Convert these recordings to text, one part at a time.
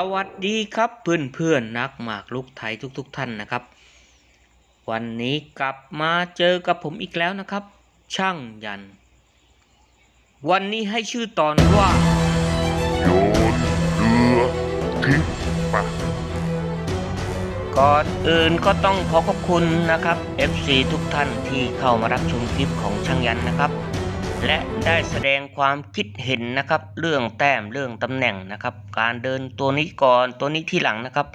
สวัสดีครับเพื่อนเพื่อนนักหมากลุกไทยทุกๆทท่านนะครับ วันนี้กลับมาเจอกับผมอีกแล้วนะครับ ช่างยัน วันนี้ให้ชื่อตอนว่าโยนเรือทิ้งไปก่อนอื่นก็ต้องขอขอบคุณนะครับ FC ทุกท่านที่เข้ามารับชมคลิปของช่างยันนะครับ และได้แสดงความคิดเห็นนะครับ เรื่องแต้มเรื่องตำแหน่งนะครับ การเดินตัวนี้ก่อนตัวนี้ที่หลังนะครับ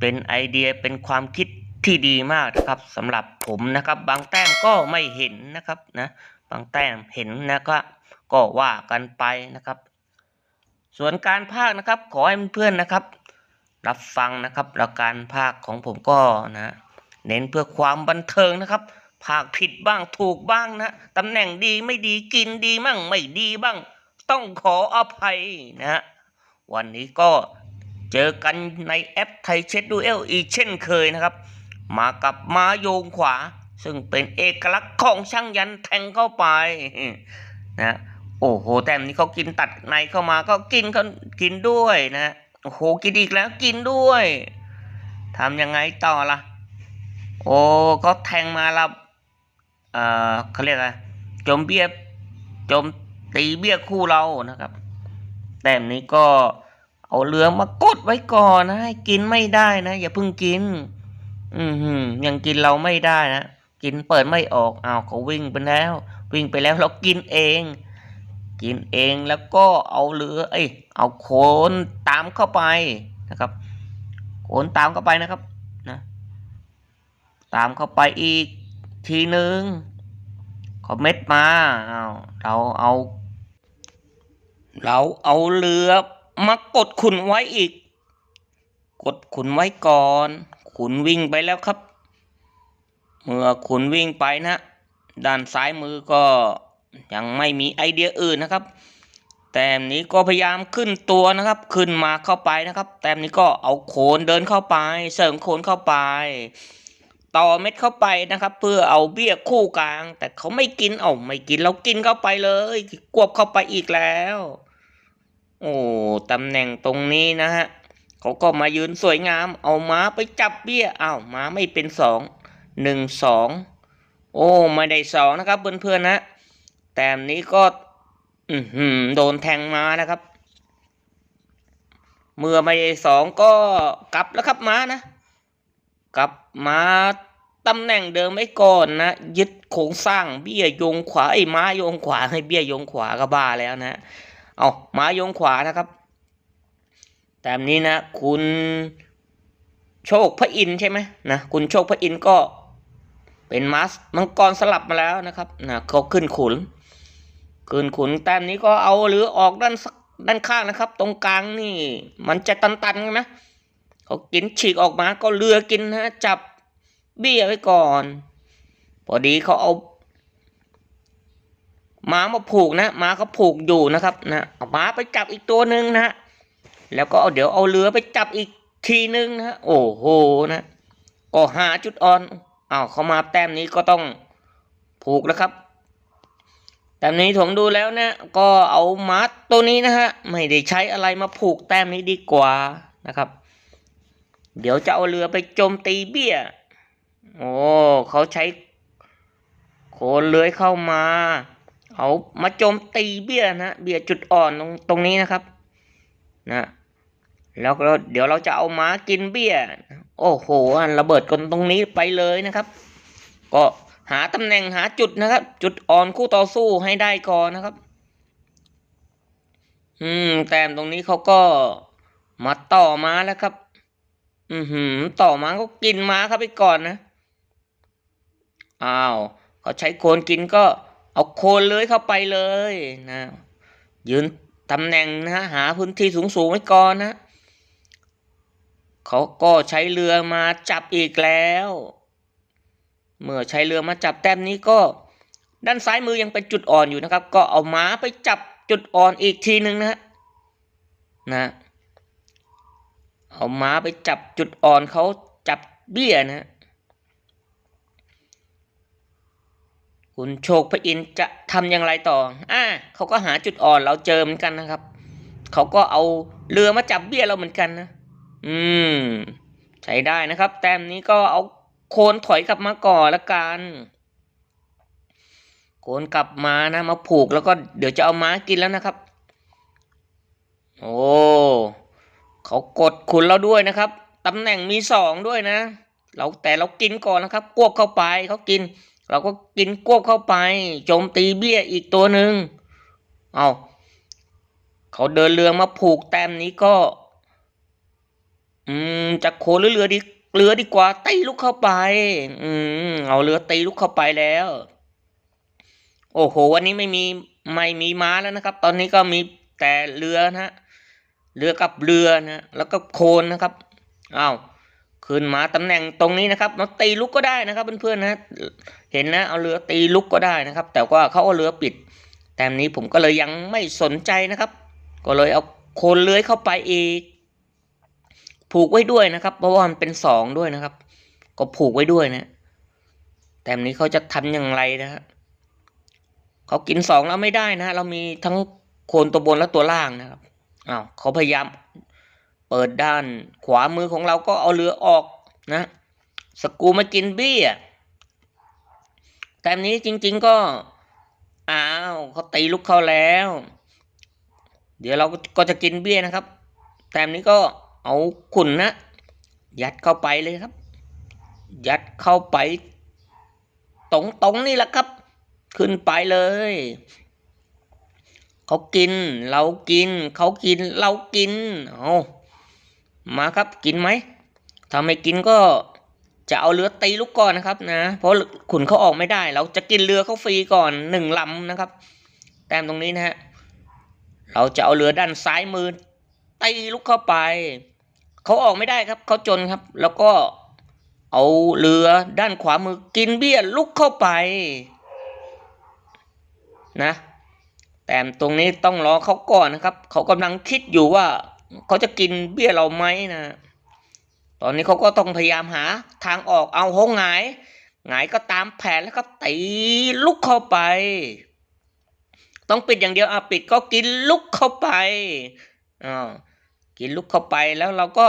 เป็นไอเดียเป็นความคิดที่ดีมากนะครับสำหรับผมนะครับ บางแต้มก็ไม่เห็นนะครับนะบางแต้มเห็นนะครับก็ว่ากันไปนะครับ ส่วนการภาคนะครับ ขอให้เพื่อนๆนะครับ รับฟังนะครับแล้วการภาคของผมก็นะ เน้นเพื่อความบันเทิงนะครับ ภาคผิดบ้างถูกบ้างนะตำแหน่งดีไม่ดีกินดีมั่งไม่ดีบ้าง ต้องขออภัยนะฮะวันนี้ก็เจอกันในแอปไทยเช็ดดูเอลอีกเช่นเคยนะครับ มากับม้าโยงขวา ซึ่งเป็นเอกลักษณ์ของช่างยันแทงเข้าไปนะโอ้โหแต้มนี้เขากินตัดในเข้ามาก็กินก็กินด้วยนะโอ้โหกินอีกแล้วกินด้วยทำยังไงต่อล่ะ โอ้ก็แทงมาแล้ว เอ่อเขาเรียกอะไรโจมเบี้ยจมตีเบี้ยคู่เรานะครับ แต้มนี้ก็เอาเรือมากดไว้ก่อนนะให้กินไม่ได้นะอย่าเพิ่งกิน อืมยังกินเราไม่ได้นะกินเปิดไม่ออกอ้าวเขาวิ่งไปแล้ว วิ่งไปแล้วเรากินเอง กินเองแล้วก็เอาเรือเอ้ยเอาโคนตามเข้าไปนะครับโคนตามเข้าไปนะครับนะตามเข้าไปอีก ทีหนึ่งคอมเมนต์มาเอาเราเอา เราเอาเรือมากดขุนไว้อีก กดขุนไว้ก่อน ขุนวิ่งไปแล้วครับ เมื่อขุนวิ่งไปนะ ด้านซ้ายมือก็ยังไม่มีไอเดียอื่นนะครับ แต้มนี้ก็พยายามขึ้นตัวนะครับ ขึ้นมาเข้าไปนะครับ แต้มนี้ก็เอาโขนเดินเข้าไป เสริมโขนเข้าไป ต่อเม็ดเข้าไปนะครับ เพื่อเอาเบี้ยคู่กลาง แต่เขาไม่กินเอาไม่กินเรากินเข้าไปเลยกวบเข้าไปอีกแล้ว โอ้ตำแหน่งตรงนี้นะฮะเขาก็มายืนสวยงาม เอาม้าไปจับเบี้ยอ้าวม้าไม่เป็นสองหนึ่งสองโอ้ไม่ได้สองนะครับเพื่อนๆนะแต้มนี้ก็อือหือโดนแทงมานะครับ เมื่อไม่ได้สองก็กลับแล้วครับม้านะ กลับมาตำแหน่งเดิมไว้ก่อนนะ ยึดโครงสร้างเบี้ยยงขวาไอ้ม้ายงขวาให้เบี้ยยงขวาก็บ้าแล้วนะเอาม้ายงขวานะครับแต้มนี้นะ คุณโชคพระอินใช่ไหมนะคุณโชคพระอินก็เป็นมัสมังกรสลับมาแล้วนะครับนะเขาขึ้นขุนขึ้นขุนแต้มนี้ก็เอาหรือออกด้านสักด้านข้างนะครับ ตรงกลางนี่ มันจะตันๆนะ เขากินฉีกออกมาก็เรือกินนะจับเบี้ยไว้ก่อน พอดีเขาเอาม้ามาผูกนะม้าเขาผูกอยู่นะครับนะเอาม้าไปจับอีกตัวหนึ่งนะแล้วก็เอาเดี๋ยวเอาเรือไปจับอีกทีหนึ่งนะโอ้โหนะก็หาจุดอ่อนอ้าวเขามาแต้มนี้ก็ต้องผูกแล้วครับแต้มนี้ผมดูแล้วนะก็เอามัดตัวนี้นะฮะไม่ได้ใช้อะไรมาผูกแต้มนี้ดีกว่านะครับ เดี๋ยวจะเอาเรือไปโจมตีเบี้ย โอ้เขาใช้โคนเลื้อยเข้ามาเอามาโจมตีเบี้ยนะเบี้ยจุดอ่อนตรงตรงนี้นะครับ นะแล้วเดี๋ยวเราจะเอาม้ากินเบี้ย โอ้โหระเบิดกันตรงนี้ไปเลยนะครับ ก็หาตำแหน่งหาจุดนะครับ จุดอ่อนคู่ต่อสู้ให้ได้ก่อนนะครับ อืมแต้มตรงนี้เขาก็มาต่อมาแล้วครับ อือหือ ต่อมาก็กินม้าเข้าไปก่อนนะ อ้าวเขาใช้โคนกินก็เอาโคนเลื้อยเข้าไปเลยนะ ยืนตำแหน่งนะ หาพื้นที่สูงสูงๆไว้ก่อนนะเขาก็ใช้เรือมาจับอีกแล้ว เมื่อใช้เรือมาจับแต้มนี้ก็ ด้านซ้ายมือยังเป็นจุดอ่อนอยู่นะครับ ก็เอาม้าไปจับจุดอ่อนอีกทีหนึ่งนะนะ เอาม้าไปจับจุดอ่อนเขาจับเบี้ยนะคุณโชคพระอินจะทำอย่างไรต่อ อ่าเขาก็หาจุดอ่อนเราเจอเหมือนกันนะครับ เขาก็เอาเรือมาจับเบี้ยเราเหมือนกันนะ อืม ใช้ได้นะครับ แต้มนี้ก็เอาโคนถอยกลับมาก่อนละกัน โคนกลับมานะ มาผูกแล้วก็เดี๋ยวจะเอาม้ากินแล้วนะครับ โอ้ เขากดขุนเราด้วยนะครับตำแหน่งมีสองด้วยนะ เราแต่เรากินก่อนนะครับกวบเข้าไปเขากิน เราก็กินกวบเข้าไปโจมตีเบี้ยอีกตัวหนึ่งเอาเขาเดินเรือมาผูกแต้มนี้ก็ อืมจะโคหรือเรือดีเรือดีกว่าตีลุกเข้าไป อืมเอาเรือตีลุกเข้าไปแล้ว โอ้โห วันนี้ไม่มีไม่มีม้าแล้วนะครับ ตอนนี้ก็มีแต่เรือนะฮะ เรือกับเรือนะแล้วก็โคนนะครับอ้าวขึ้นมาตำแหน่งตรงนี้นะครับมาตีลุกก็ได้นะครับเพื่อนๆนะเห็นนะเอาเรือตีลุกก็ได้นะครับ แต่ว่าเขาเอาเรือปิด แต้มนี้ผมก็เลยยังไม่สนใจนะครับ ก็เลยเอาโคนเลื้อยเข้าไปอีก ผูกไว้ด้วยนะครับ เพราะว่ามันเป็นสองด้วยนะครับ ก็ผูกไว้ด้วยนะ แต้มนี้เขาจะทำอย่างไรนะฮะเขากินสองแล้วไม่ได้นะเรามีทั้งโคนตัวบนและตัวล่างนะครับ อ้าวเขาพยายามเปิดด้านขวามือของเราก็เอาเรือออกนะสกูมากินเบี้ยแต้มนี้จริง ๆก็ อ้าวเขาตีลูกเข้าแล้ว เดี๋ยวเราก็จะกินเบี้ยนะครับ แต้มนี้ก็เอาขุนนะยัดเข้าไปเลยครับ ยัดเข้าไป ตรงตรงๆนี่แหละครับ ขึ้นไปเลย เขากิน เรากิน เขากิน เรากิน เอามาครับกินไหมถ้าไม่กินก็จะเอาเรือตีลูกก่อนนะครับนะ เพราะขุนเขาออกไม่ได้ เราจะกินเรือเขาฟรีก่อนหนึ่งลำนะครับ แต้มตรงนี้นะฮะ เราจะเอาเรือด้านซ้ายมือตีลูกเข้าไป เขาออกไม่ได้ครับเขาจนครับ แล้วก็เอาเรือด้านขวามือกินเบี้ยลุกเข้าไป นะ แต่ตรงนี้ต้องรอเขาก่อนนะครับ เขากำลังคิดอยู่ว่าเขาจะกินเบี้ยเราไหมนะ ตอนนี้เขาก็ต้องพยายามหาทางออกเอาห้องหงายหงายก็ตามแผนแล้วก็ตีลุกเข้าไป ต้องปิดอย่างเดียวอะปิดก็กินลุกเข้าไปอ่ากินลุกเข้าไปแล้วเราก็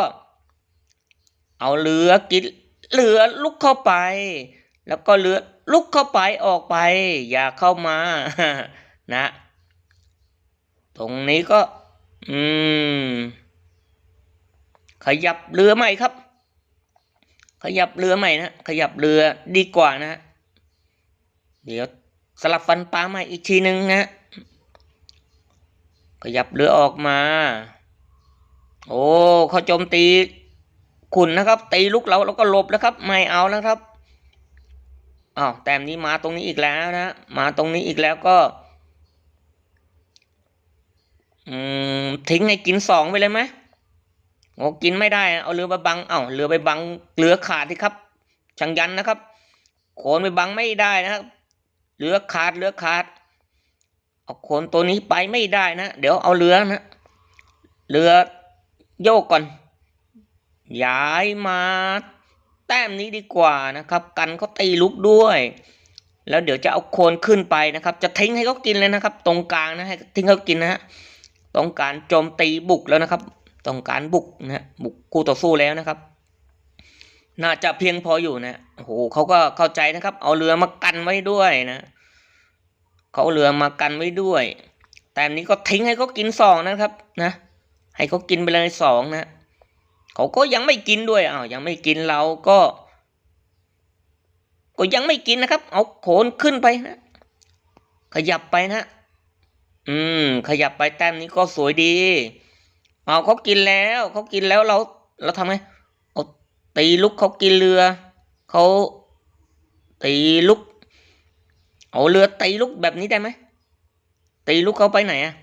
เอาเรือกินเรือลุกเข้าไป แล้วก็เรือลุกเข้าไปออกไป อย่าเข้ามานะ ตรงนี้ก็ อืม ขยับเรือใหม่ครับ ขยับเรือใหม่นะขยับเรือดีกว่านะเดี๋ยวสลับฟันปลาใหม่อีกทีหนึ่งนะขยับเรือออกมา โอ้เขาโจมตีขุนนะครับ ตีลุกเราแล้วก็หลบแล้วครับ ไม่เอาแล้วครับอ้าวแต้มนี้มาตรงนี้อีกแล้วนะ มาตรงนี้อีกแล้วก็ อืมทิ้งให้กินสองไปเลยไหมโอ้กินไม่ได้อะเอาเรือไปบังเอ้าเรือไปบังเรือขาดที่ครับช่างยันนะครับโคนไปบังไม่ได้นะครับเรือขาดเรือขาดเอาโคนตัวนี้ไปไม่ได้นะเดี๋ยวเอาเรือนะเรือโยกก่อน ย้ายมาแต้มนี้ดีกว่านะครับ กันเขาตีลุกด้วย แล้วเดี๋ยวจะเอาโคนขึ้นไปนะครับ จะทิ้งให้เขากินเลยนะครับ ตรงกลางนะให้ทิ้งเขากินนะฮะ ต้องการโจมตีบุกแล้วนะครับ ต้องการบุกนะฮะบุกคู่ต่อสู้แล้วนะครับ น่าจะเพียงพออยู่นะโอ้โหเขาก็เข้าใจนะครับ เอาเรือมากันไว้ด้วยนะเขาเอาเรือมากันไว้ด้วย แต่อันนี้ก็ทิ้งให้เขากินสองนะครับนะ ให้เขากินไปเลยสองนะเขาก็ยังไม่กินด้วยอ้าวยังไม่กินเราก็ ก็ยังไม่กินนะครับ เอาโขนขึ้นไปนะ ขยับไปนะ อืม ขยับไปแต้มนี้ก็สวยดี เอาเขากินแล้วเขากินแล้วเราเราทำไงเอาตีลุกเขากินเรือเขาตีลุก เอาเรือตีลุกแบบนี้ได้ไหมตีลุกเขาไปไหนอะ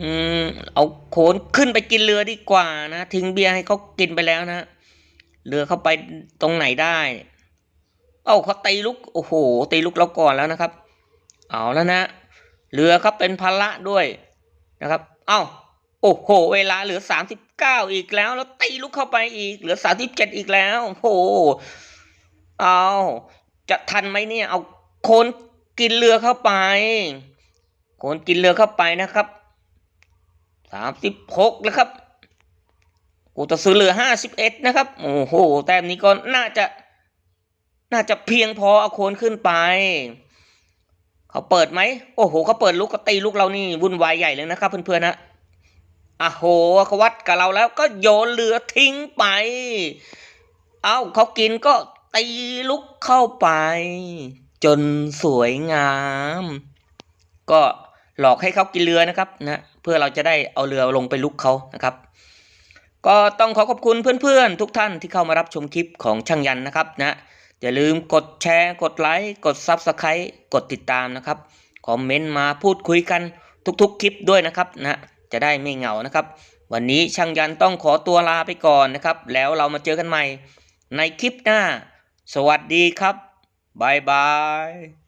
อืมเอาโขนขึ้นไปกินเรือดีกว่านะทิ้งเบียร์ให้เขากินไปแล้วนะเรือเข้าไปตรงไหนได้ เอ้าเขาตีลุกโอ้โหตีลุกเราก่อนแล้วนะครับ เอาแล้วนะ เรือครับเป็นภาระด้วยนะครับ เอ้าโอ้โห เวลาเหลือสามสิบเก้าอีกแล้ว แล้วตีลุกเข้าไปอีก เหลือสามสิบเจ็ดอีกแล้ว โอ้โห เอาจะทันไหมเนี่ย เอาโคนกินเรือเข้าไป โคนกินเรือเข้าไปนะครับสามสิบหกแล้วครับกูจะซื้อเหลือห้าสิบเอ็ดนะครับ โอ้โห แต้มนี้ก็น่าจะ น่าจะเพียงพอเอาโคนขึ้นไป เขาเปิดไหมโอ้โหเขาเปิดลูกก็ตีลูกเรานี่วุ่นวายใหญ่เลยนะครับ เพื่อนๆนะอะโหเขาวัดกับเราแล้วก็โยนเรือทิ้งไป เอ้าเขากินก็ตีลุกเข้าไป จนสวยงาม ก็หลอกให้เขากินเรือนะครับนะเพื่อเราจะได้เอาเรือลงไปลุกเขานะครับ ก็ต้องขอขอบคุณเพื่อนๆ ทุกท่านที่เข้ามารับชมคลิปของช่างยันนะครับนะ อย่าลืมกดแชร์ กดไลค์ กด Subscribe กดติดตามนะครับ คอมเมนต์มาพูดคุยกันทุกๆคลิปด้วยนะครับนะจะได้ไม่เหงานะครับ วันนี้ช่างยันต้องขอตัวลาไปก่อนนะครับ แล้วเรามาเจอกันใหม่ในคลิปหน้า สวัสดีครับบายบาย